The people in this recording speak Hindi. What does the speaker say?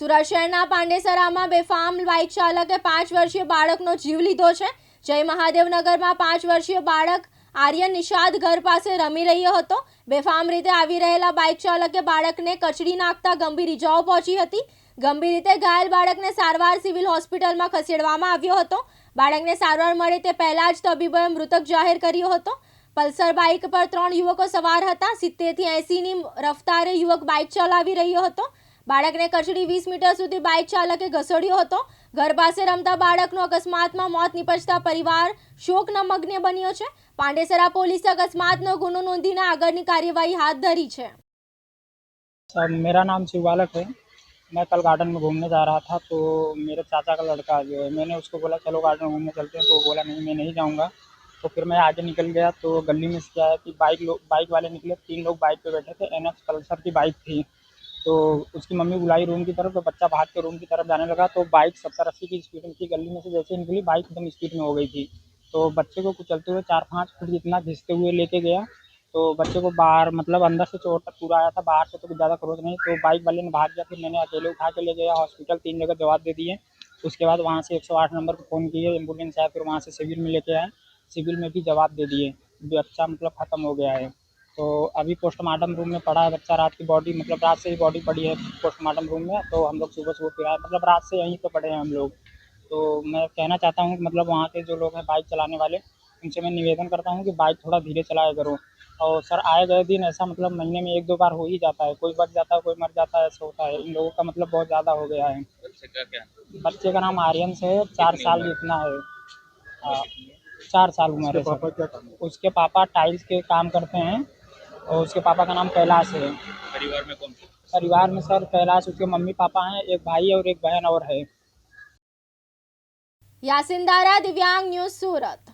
સુરત શહેરના પાંડેસરામાં બેફામ બાઇક ચાલકે પાંચ વર્ષીય બાળકનો જીવ લીધો છે. જય મહાદેવનગરમાં પાંચ વર્ષીય બાળક આર્યન નિષાદ ઘર પાસે રમી રહ્યો હતો. બેફામ રીતે આવી રહેલા બાઇક ચાલકે બાળકને કચડી નાખતા ગંભીર ઇજાઓ પહોંચી હતી. ગંભીર રીતે ઘાયલ બાળકને સારવાર સિવિલ હોસ્પિટલમાં ખસેડવામાં આવ્યો હતો. બાળકને સારવાર મળે તે પહેલાં જ તબીબોએ મૃતક જાહેર કર્યો હતો. પલ્સર બાઇક પર ત્રણ યુવકો સવાર હતા. સિત્તેરથી એંસીની રફતારે યુવક બાઇક ચલાવી રહ્યો હતો. બાળકને કચડી વીસ મીટર સુધી બાઇક ચાલકે ઘસડ્યો હતો ઘર પાસે રમતા બાળકનું અકસ્માતમાં મોત નિપજતા પરિવાર શોકનમગ્ન બન્યો છે પાંડેસરા પોલીસે અકસ્માતનો ગુનો નોંધીને આગળની કાર્યવાહી હાથ ધરી છે सर मेरा नाम शिव बालक है मैं कल गार्डन में घूमने जा रहा था तो मेरे चाचा का लड़का जो है मैंने उसको बोला चलो गार्डन में घूमने चलते हैं तो वो बोला नहीं मैं नहीं जाऊँगा तो फिर मैं आगे निकल गया तो गली में से क्या है कि बाइक लोग बाइक वाले निकले तीन लोग बाइक पे बैठे थे एन पल्सर की बाइक थी तो उसकी मम्मी बुलाई रूम की तरफ़ तो बच्चा भाग के रूम की तरफ़ जाने लगा तो बाइक सत्तर अस्सी की स्पीड में थी, गली में से जैसे निकली बाइक एकदम स्पीड में हो गई थी। तो बच्चे को कुचलते हुए चार पाँच फुट जितना घिसते हुए लेके गया तो बच्चे को बाहर मतलब अंदर से चोट तक पूरा आया था, बाहर से तो कुछ ज़्यादा क्रोध नहीं तो बाइक वाले ने भाग गया, फिर मैंने अकेले उठा के ले गया हॉस्पिटल तीन जगह जवाब दे दिए। उसके बाद वहाँ से 108 नंबर पर फ़ोन किए, एंबुलेंस आया, फिर वहाँ से सिविल में लेके आए, सिविल में भी जवाब दे दिए बच्चा मतलब ख़त्म हो गया है। तो अभी पोस्टमार्टम रूम में पड़ा है बच्चा रात की बॉडी मतलब रात से ही बॉडी पड़ी है पोस्टमार्टम रूम में तो हम लोग सुबह सुबह फिर आए मतलब रात से यहीं पे पड़े हैं हम लोग। तो मैं कहना चाहता हूँ कि मतलब वहाँ के जो लोग हैं बाइक चलाने वाले उनसे मैं निवेदन करता हूँ कि बाइक थोड़ा धीरे चलाया करो। और सर आए गए दिन ऐसा मतलब महीने में एक दो बार हो ही जाता है कोई बच जाता है कोई मर जाता है ऐसा होता है। इन लोगों का मतलब बहुत ज़्यादा हो गया है। बच्चे का क्या? बच्चे का नाम आर्यन से है चार साल जितना है। हाँ, चार साल उम्र है उसके पापा टाइल्स के काम करते हैं। और उसके पापा का नाम कैलाश है। परिवार में कौन? परिवार में सर कैलाश उसके मम्मी पापा हैं एक भाई और एक बहन और है। यासिन दारा दिव्यांग न्यूज़ सूरत।